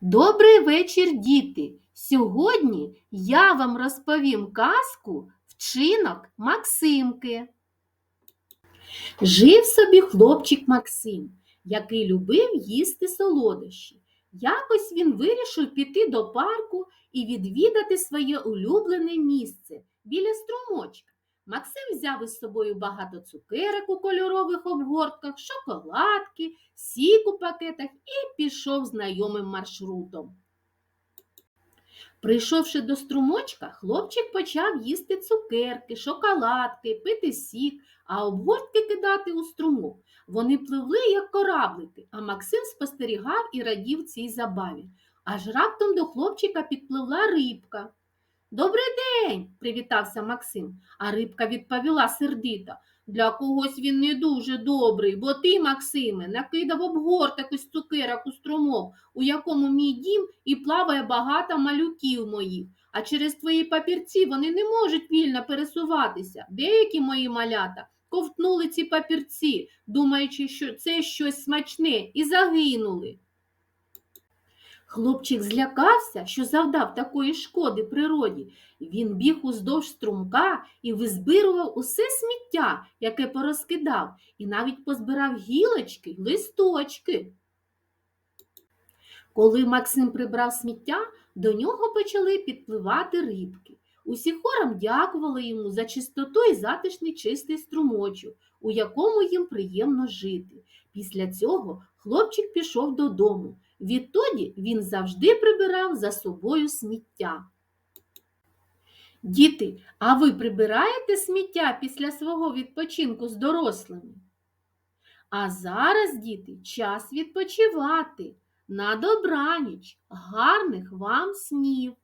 Добрий вечір, діти! Сьогодні я вам розповім казку Вчинок Максимки. Жив собі хлопчик Максим, який любив їсти солодощі. Якось він вирішив піти до парку і відвідати своє улюблене місце біля струмочка. Максим взяв із собою багато цукерок у кольорових обгортках, шоколадки, сік у пакетах і пішов знайомим маршрутом. Прийшовши до струмочка, хлопчик почав їсти цукерки, шоколадки, пити сік, а обгортки кидати у струмок. Вони пливли, як кораблики, а Максим спостерігав і радів цій забаві. Аж раптом до хлопчика підпливла рибка. Добрий день, привітався Максим, а рибка відповіла сердито. Для когось він не дуже добрий, бо ти, Максиме, накидав обгорток із цукерок у струмок, у якому мій дім і плаває багато малюків моїх. А через твої папірці вони не можуть вільно пересуватися. Деякі мої малята ковтнули ці папірці, думаючи, що це щось смачне, і загинули. Хлопчик злякався, що завдав такої шкоди природі. Він біг уздовж струмка і визбирував усе сміття, яке порозкидав, і навіть позбирав гілочки, й листочки. Коли Максим прибрав сміття, до нього почали підпливати рибки. Усі хором дякували йому за чистоту і затишний чистий струмочок, у якому їм приємно жити. Після цього хлопчик пішов додому. Відтоді він завжди прибирав за собою сміття. Діти, а ви прибираєте сміття після свого відпочинку з дорослими? А зараз, діти, час відпочивати. На добраніч, гарних вам снів!